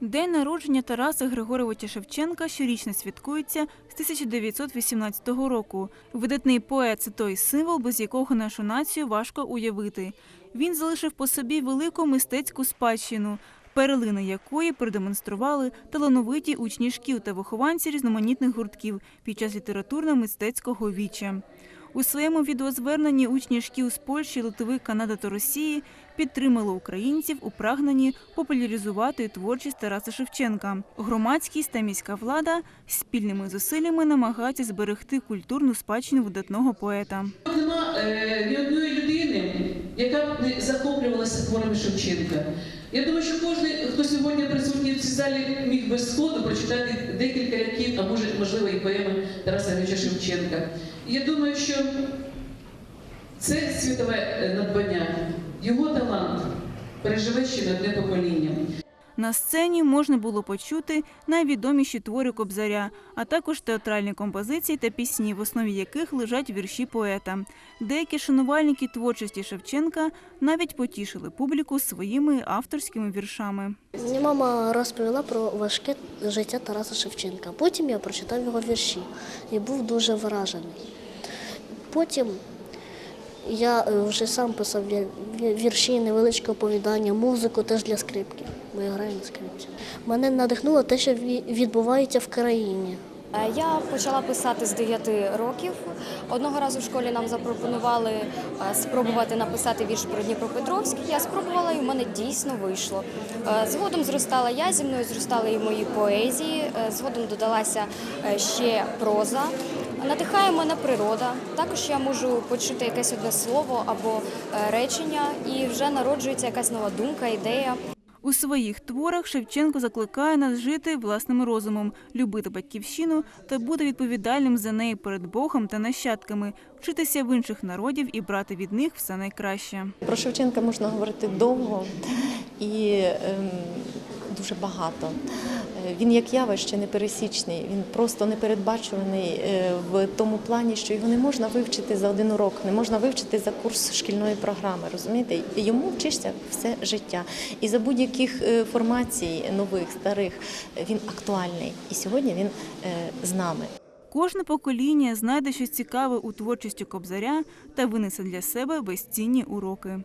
День народження Тараса Григоровича Шевченка щорічно святкується з 1918 року. Видатний поет це той символ, без якого нашу націю важко уявити. Він залишив по собі велику мистецьку спадщину, перлини якої продемонстрували талановиті учні шкіл та вихованці різноманітних гуртків під час літературно-мистецького віча. У своєму відеозверненні учні шкіл з Польщі, Литви, Канади та Росії підтримали українців у прагненні популяризувати творчість Тараса Шевченка. Громадськість та міська влада спільними зусиллями намагаються зберегти культурну спадщину видатного поета. Нема е, ні одної яка б захоплювалася творами Шевченка. Я думаю, що кожен, хто сьогодні присутній в цій залі, міг без сходу прочитати декілька рядків, а може, можливо, і поеми Тараса Григорьовича Шевченка. І я думаю, що це світове е, надбання, його талант переживе ще не одне покоління. На сцені можна було почути найвідоміші твори Кобзаря, а також театральні композиції та пісні, в основі яких лежать вірші поета. Деякі шанувальники творчості Шевченка навіть потішили публіку своїми авторськими віршами. Мені мама розповіла про важке життя Тараса Шевченка. Потім я прочитав його вірші і був дуже вражений. Потім я е, вже сам писав вір- вір- вірші, невеличке оповідання, музику теж для скрипки, граю на скрипці. Мене надихнуло те, що ві- відбувається в країні. Е, Я почала писати з 9 років. Одного разу в школі нам запропонували е, спробувати написати вірш про Дніпропетровськ. Я спробувала і в мене дійсно вийшло. Е, Згодом зростала я, зі мною зростали і мої поезії. Згодом додалася ще проза. Надихає мене природа. Також я можу почути якесь одне слово або речення, і вже народжується якась нова думка, ідея. У своїх творах Шевченко закликає нас жити власним розумом, любити батьківщину та бути відповідальним за неї перед Богом та нащадками, вчитися в інших народів і брати від них все найкраще. Про Шевченка можна говорити довго і ем, дуже багато. Е, Він як явище непересічний, він просто непередбачуваний е, в тому плані, що його не можна вивчити за один урок, не можна вивчити за курс шкільної програми. Розумієте? Йому вчишся все життя. І за будь-яких е, формацій нових, старих він актуальний. І сьогодні він з нами. Кожне покоління знайде щось цікаве у творчості Кобзаря та винесе для себе безцінні уроки.